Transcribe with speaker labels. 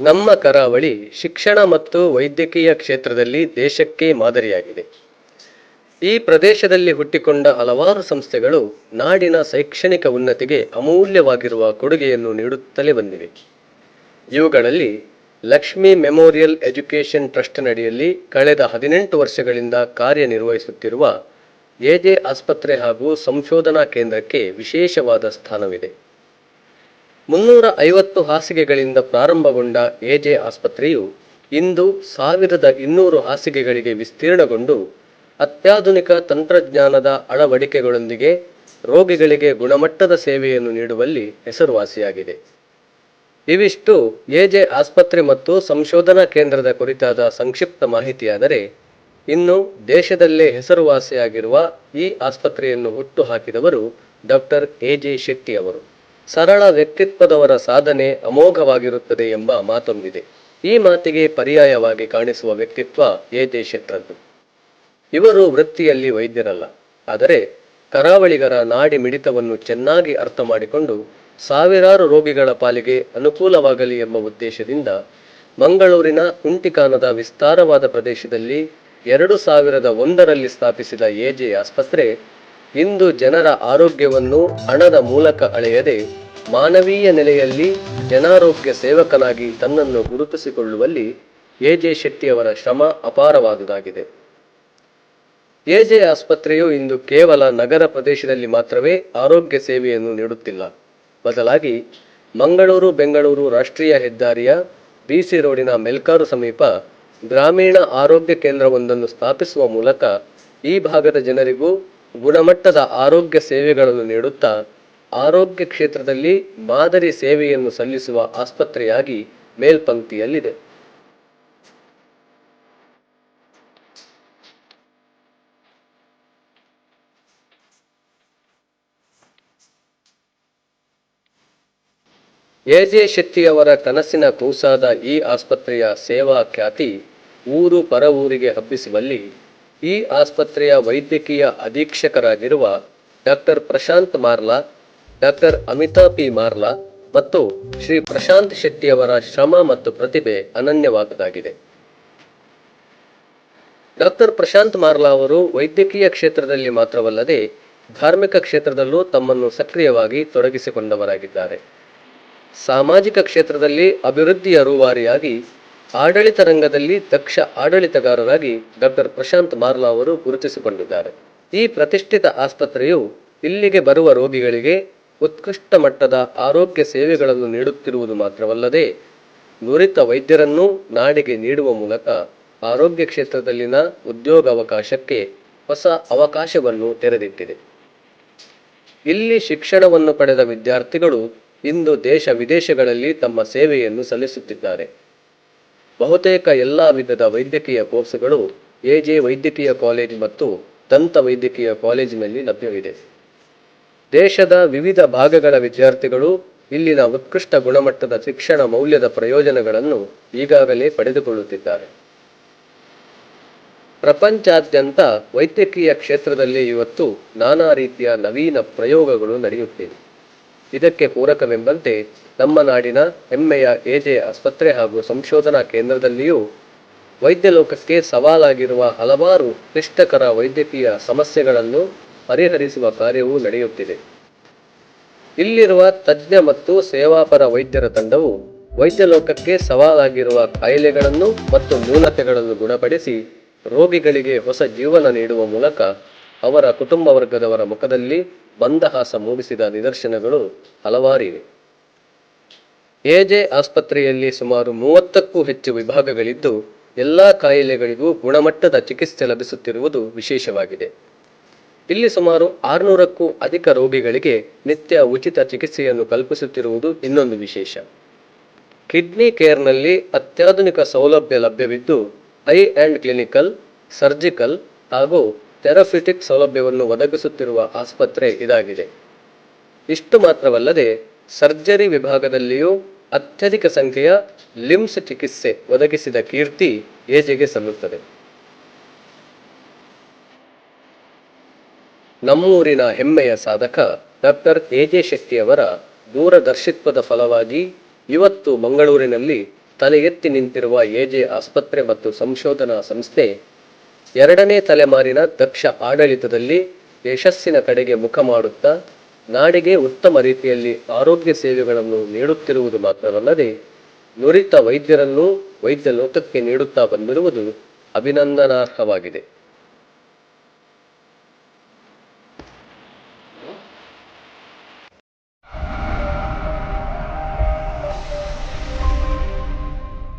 Speaker 1: ನಮ್ಮ ಕರಾವಳಿ ಶಿಕ್ಷಣ ಮತ್ತು ವೈದ್ಯಕೀಯ ಕ್ಷೇತ್ರದಲ್ಲಿ ದೇಶಕ್ಕೆ ಮಾದರಿಯಾಗಿದೆ. ಈ ಪ್ರದೇಶದಲ್ಲಿ ಹುಟ್ಟಿಕೊಂಡ ಹಲವಾರು ಸಂಸ್ಥೆಗಳು ನಾಡಿನ ಶೈಕ್ಷಣಿಕ ಉನ್ನತಿಗೆ ಅಮೂಲ್ಯವಾಗಿರುವ ಕೊಡುಗೆಯನ್ನು ನೀಡುತ್ತಲೇ ಬಂದಿವೆ. ಇವುಗಳಲ್ಲಿ ಲಕ್ಷ್ಮಿ ಮೆಮೋರಿಯಲ್ ಎಜುಕೇಷನ್ ಟ್ರಸ್ಟ್ನಡಿಯಲ್ಲಿ ಕಳೆದ ಹದಿನೆಂಟು ವರ್ಷಗಳಿಂದ ಕಾರ್ಯನಿರ್ವಹಿಸುತ್ತಿರುವ ಎಜೆ ಆಸ್ಪತ್ರೆ ಹಾಗೂ ಸಂಶೋಧನಾ ಕೇಂದ್ರಕ್ಕೆ ವಿಶೇಷವಾದ ಸ್ಥಾನವಿದೆ. ಮುನ್ನೂರ ಐವತ್ತು ಹಾಸಿಗೆಗಳಿಂದ ಪ್ರಾರಂಭಗೊಂಡ ಎಜೆ ಆಸ್ಪತ್ರೆಯು ಇಂದು ಸಾವಿರದ ಇನ್ನೂರು ಹಾಸಿಗೆಗಳಿಗೆ ವಿಸ್ತೀರ್ಣಗೊಂಡು ಅತ್ಯಾಧುನಿಕ ತಂತ್ರಜ್ಞಾನದ ಅಳವಡಿಕೆಗಳೊಂದಿಗೆ ರೋಗಿಗಳಿಗೆ ಗುಣಮಟ್ಟದ ಸೇವೆಯನ್ನು ನೀಡುವಲ್ಲಿ ಹೆಸರುವಾಸಿಯಾಗಿದೆ. ಇವಿಷ್ಟು ಎಜೆ ಆಸ್ಪತ್ರೆ ಮತ್ತು ಸಂಶೋಧನಾ ಕೇಂದ್ರದ ಕುರಿತಾದ ಸಂಕ್ಷಿಪ್ತ ಮಾಹಿತಿಯಾದರೆ, ಇನ್ನು ದೇಶದಲ್ಲೇ ಹೆಸರುವಾಸಿಯಾಗಿರುವ ಈ ಆಸ್ಪತ್ರೆಯನ್ನು ಹುಟ್ಟುಹಾಕಿದವರು ಡಾಕ್ಟರ್ ಎಜೆ ಶೆಟ್ಟಿ ಅವರು. ಸರಳ ವ್ಯಕ್ತಿತ್ವದವರ ಸಾಧನೆ ಅಮೋಘವಾಗಿರುತ್ತದೆ ಎಂಬ ಮಾತೊಂದಿದೆ. ಈ ಮಾತಿಗೆ ಪರ್ಯಾಯವಾಗಿ ಕಾಣಿಸುವ ವ್ಯಕ್ತಿತ್ವ ಎಜೆ ಶೆಟ್ಟರದ್ದು ಇವರು ವೃತ್ತಿಯಲ್ಲಿ ವೈದ್ಯರಲ್ಲ. ಆದರೆ ಕರಾವಳಿಗರ ನಾಡಿ ಮಿಡಿತವನ್ನು ಚೆನ್ನಾಗಿ ಅರ್ಥ ಮಾಡಿಕೊಂಡು ಸಾವಿರಾರು ರೋಗಿಗಳ ಪಾಲಿಗೆ ಅನುಕೂಲವಾಗಲಿ ಎಂಬ ಉದ್ದೇಶದಿಂದ ಮಂಗಳೂರಿನ ಕುಂಟಿಕಾನದ ವಿಸ್ತಾರವಾದ ಪ್ರದೇಶದಲ್ಲಿ ಎರಡು ಸಾವಿರದ ಒಂದರಲ್ಲಿ ಸ್ಥಾಪಿಸಿದ ಎಜೆ ಆಸ್ಪತ್ರೆ ಇಂದು ಜನರ ಆರೋಗ್ಯವನ್ನು ಹಣದ ಮೂಲಕ ಅಳೆಯದೆ ಮಾನವೀಯ ನೆಲೆಯಲ್ಲಿ ಜನಾರೋಗ್ಯ ಸೇವಕನಾಗಿ ತನ್ನನ್ನು ಗುರುತಿಸಿಕೊಳ್ಳುವಲ್ಲಿ ಎಜೆ ಶೆಟ್ಟಿಯವರ ಶ್ರಮ ಅಪಾರವಾದುದಾಗಿದೆ. ಎಜೆ ಆಸ್ಪತ್ರೆಯು ಇಂದು ಕೇವಲ ನಗರ ಪ್ರದೇಶದಲ್ಲಿ ಮಾತ್ರವೇ ಆರೋಗ್ಯ ಸೇವೆಯನ್ನು ನೀಡುತ್ತಿಲ್ಲ. ಬದಲಾಗಿ ಮಂಗಳೂರು, ಬೆಂಗಳೂರು ರಾಷ್ಟ್ರೀಯ ಹೆದ್ದಾರಿಯ ಬಿಸಿ ರೋಡಿನ ಮೆಲ್ಕಾರು ಸಮೀಪ ಗ್ರಾಮೀಣ ಆರೋಗ್ಯ ಕೇಂದ್ರವೊಂದನ್ನು ಸ್ಥಾಪಿಸುವ ಮೂಲಕ ಈ ಭಾಗದ ಜನರಿಗೂ ಗುಣಮಟ್ಟದ ಆರೋಗ್ಯ ಸೇವೆಗಳನ್ನು ನೀಡುತ್ತಾ ಆರೋಗ್ಯ ಕ್ಷೇತ್ರದಲ್ಲಿ ಮಾದರಿ ಸೇವೆಯನ್ನು ಸಲ್ಲಿಸುವ ಆಸ್ಪತ್ರೆಯಾಗಿ ಮೇಲ್ಪಂಕ್ತಿಯಲ್ಲಿದೆ. ಎಜೆ ಶೆಟ್ಟಿಯವರ ಕನಸಿನ ಕೂಸಾದ ಈ ಆಸ್ಪತ್ರೆಯ ಸೇವಾ ಖ್ಯಾತಿ ಊರು ಪರವೂರಿಗೆ ಹಬ್ಬಿಸುವಲ್ಲಿ ಈ ಆಸ್ಪತ್ರೆಯ ವೈದ್ಯಕೀಯ ಅಧೀಕ್ಷಕರಾಗಿರುವ doctor Prashant Marla doctor Amita P. Marla ಮತ್ತು ಶ್ರೀ ಪ್ರಶಾಂತ್ ಶೆಟ್ಟಿಯವರ ಶ್ರಮ ಮತ್ತು ಪ್ರತಿಭೆ ಅನನ್ಯವಾದದಾಗಿದೆ. ಡಾಕ್ಟರ್ ಪ್ರಶಾಂತ್ ಮಾರ್ಲಾ ಅವರು ವೈದ್ಯಕೀಯ ಕ್ಷೇತ್ರದಲ್ಲಿ ಮಾತ್ರವಲ್ಲದೆ ಧಾರ್ಮಿಕ ಕ್ಷೇತ್ರದಲ್ಲೂ ತಮ್ಮನ್ನು ಸಕ್ರಿಯವಾಗಿ ತೊಡಗಿಸಿಕೊಂಡವರಾಗಿದ್ದಾರೆ. ಸಾಮಾಜಿಕ ಕ್ಷೇತ್ರದಲ್ಲಿ ಅಭಿವೃದ್ಧಿಯ ರೂವಾರಿಯಾಗಿ ಆಡಳಿತ ರಂಗದಲ್ಲಿ ದಕ್ಷ ಆಡಳಿತಗಾರರಾಗಿ ಡಾಕ್ಟರ್ ಪ್ರಶಾಂತ್ ಮಾರ್ಲಾ ಅವರು ಗುರುತಿಸಿಕೊಂಡಿದ್ದಾರೆ. ಈ ಪ್ರತಿಷ್ಠಿತ ಆಸ್ಪತ್ರೆಯು ಇಲ್ಲಿಗೆ ಬರುವ ರೋಗಿಗಳಿಗೆ ಉತ್ಕೃಷ್ಟ ಮಟ್ಟದ ಆರೋಗ್ಯ ಸೇವೆಗಳನ್ನು ನೀಡುತ್ತಿರುವುದು ಮಾತ್ರವಲ್ಲದೆ ನುರಿತ ವೈದ್ಯರನ್ನು ನಾಡಿಗೆ ನೀಡುವ ಮೂಲಕ ಆರೋಗ್ಯ ಕ್ಷೇತ್ರದಲ್ಲಿನ ಉದ್ಯೋಗಾವಕಾಶಕ್ಕೆ ಹೊಸ ಅವಕಾಶವನ್ನು ತೆರೆದಿಟ್ಟಿದೆ. ಇಲ್ಲಿ ಶಿಕ್ಷಣವನ್ನು ಪಡೆದ ವಿದ್ಯಾರ್ಥಿಗಳು ಇಂದು ದೇಶ ವಿದೇಶಗಳಲ್ಲಿ ತಮ್ಮ ಸೇವೆಯನ್ನು ಸಲ್ಲಿಸುತ್ತಿದ್ದಾರೆ. ಬಹುತೇಕ ಎಲ್ಲ ವಿಧದ ವೈದ್ಯಕೀಯ ಕೋರ್ಸ್ಗಳು ಎಜೆ ವೈದ್ಯಕೀಯ ಕಾಲೇಜ್ ಮತ್ತು ದಂತ ವೈದ್ಯಕೀಯ ಕಾಲೇಜಿನಲ್ಲಿ ಲಭ್ಯವಿದೆ. ದೇಶದ ವಿವಿಧ ಭಾಗಗಳ ವಿದ್ಯಾರ್ಥಿಗಳು ಇಲ್ಲಿನ ಉತ್ಕೃಷ್ಟ ಗುಣಮಟ್ಟದ ಶಿಕ್ಷಣ ಮೌಲ್ಯದ ಪ್ರಯೋಜನಗಳನ್ನು ಈಗಾಗಲೇ ಪಡೆದುಕೊಳ್ಳುತ್ತಿದ್ದಾರೆ. ಪ್ರಪಂಚಾದ್ಯಂತ ವೈದ್ಯಕೀಯ ಕ್ಷೇತ್ರದಲ್ಲಿ ಇವತ್ತು ನಾನಾ ರೀತಿಯ ನವೀನ ಪ್ರಯೋಗಗಳು ನಡೆಯುತ್ತಿವೆ. ಇದಕ್ಕೆ ಪೂರಕವೆಂಬಂತೆ ನಮ್ಮ ನಾಡಿನ ಹೆಮ್ಮೆಯ ಎಜೆ ಆಸ್ಪತ್ರೆ ಹಾಗೂ ಸಂಶೋಧನಾ ಕೇಂದ್ರದಲ್ಲಿಯೂ ವೈದ್ಯ ಲೋಕಕ್ಕೆ ಸವಾಲಾಗಿರುವ ಹಲವಾರು ಕ್ಲಿಷ್ಟಕರ ವೈದ್ಯಕೀಯ ಸಮಸ್ಯೆಗಳನ್ನು ಪರಿಹರಿಸುವ ಕಾರ್ಯವೂ ನಡೆಯುತ್ತಿದೆ. ಇಲ್ಲಿರುವ ತಜ್ಞ ಮತ್ತು ಸೇವಾಪರ ವೈದ್ಯರ ತಂಡವು ವೈದ್ಯ ಲೋಕಕ್ಕೆ ಸವಾಲಾಗಿರುವ ಕಾಯಿಲೆಗಳನ್ನು ಮತ್ತು ನ್ಯೂನತೆಗಳನ್ನು ಗುಣಪಡಿಸಿ ರೋಗಿಗಳಿಗೆ ಹೊಸ ಜೀವನ ನೀಡುವ ಮೂಲಕ ಅವರ ಕುಟುಂಬ ವರ್ಗದವರ ಮುಖದಲ್ಲಿ ಬಂದಹಾಸ ಮೂಡಿಸಿದ ನಿದರ್ಶನಗಳು ಹಲವಾರಿವೆ. ಎಜೆ ಆಸ್ಪತ್ರೆಯಲ್ಲಿ ಸುಮಾರು ಮೂವತ್ತಕ್ಕೂ ಹೆಚ್ಚು ವಿಭಾಗಗಳಿದ್ದು ಎಲ್ಲ ಕಾಯಿಲೆಗಳಿಗೂ ಗುಣಮಟ್ಟದ ಚಿಕಿತ್ಸೆ ಲಭಿಸುತ್ತಿರುವುದು ವಿಶೇಷವಾಗಿದೆ. ಇಲ್ಲಿ ಸುಮಾರು ಆರುನೂರಕ್ಕೂ ಅಧಿಕ ರೋಗಿಗಳಿಗೆ ನಿತ್ಯ ಉಚಿತ ಚಿಕಿತ್ಸೆಯನ್ನು ಕಲ್ಪಿಸುತ್ತಿರುವುದು ಇನ್ನೊಂದು ವಿಶೇಷ. ಕಿಡ್ನಿ ಕೇರ್ನಲ್ಲಿ ಅತ್ಯಾಧುನಿಕ ಸೌಲಭ್ಯ ಲಭ್ಯವಿದ್ದು, ಐ ಆ್ಯಂಡ್ ಕ್ಲಿನಿಕಲ್, ಸರ್ಜಿಕಲ್ ಹಾಗೂ ಥೆರಾಫಿಟಿಕ್ ಸೌಲಭ್ಯವನ್ನು ಒದಗಿಸುತ್ತಿರುವ ಆಸ್ಪತ್ರೆ ಇದಾಗಿದೆ. ಇಷ್ಟು ಮಾತ್ರವಲ್ಲದೆ, ಸರ್ಜರಿ ವಿಭಾಗದಲ್ಲಿಯೂ ಅತ್ಯಧಿಕ ಸಂಖ್ಯೆಯ ಲಿಮ್ಸ್ ಚಿಕಿತ್ಸೆ ಒದಗಿಸಿದ ಕೀರ್ತಿ ಎಜೆಗೆ ಸಲ್ಲುತ್ತದೆ. ನಮ್ಮೂರಿನ ಹೆಮ್ಮೆಯ ಸಾಧಕ ಡಾಕ್ಟರ್ ಎ ಜೆ ಶೆಟ್ಟಿಯವರ ದೂರದರ್ಶಿತ್ವದ ಫಲವಾಗಿ ಇವತ್ತು ಮಂಗಳೂರಿನಲ್ಲಿ ತಲೆ ಎತ್ತಿ ನಿಂತಿರುವ ಎಜೆ ಆಸ್ಪತ್ರೆ ಮತ್ತು ಸಂಶೋಧನಾ ಸಂಸ್ಥೆ ಎರಡನೇ ತಲೆಮಾರಿನ ದಕ್ಷ ಆಡಳಿತದಲ್ಲಿ ಯಶಸ್ಸಿನ ಕಡೆಗೆ ಮುಖ ಮಾಡುತ್ತಾ ನಾಡಿಗೆ ಉತ್ತಮ ರೀತಿಯಲ್ಲಿ ಆರೋಗ್ಯ ಸೇವೆಗಳನ್ನು ನೀಡುತ್ತಿರುವುದು ಮಾತ್ರವಲ್ಲದೆ ನುರಿತ ವೈದ್ಯರನ್ನು ವೈದ್ಯ ಲೋಕಕ್ಕೆ ನೀಡುತ್ತಾ ಬಂದಿರುವುದು ಅಭಿನಂದನಾರ್ಹವಾಗಿದೆ.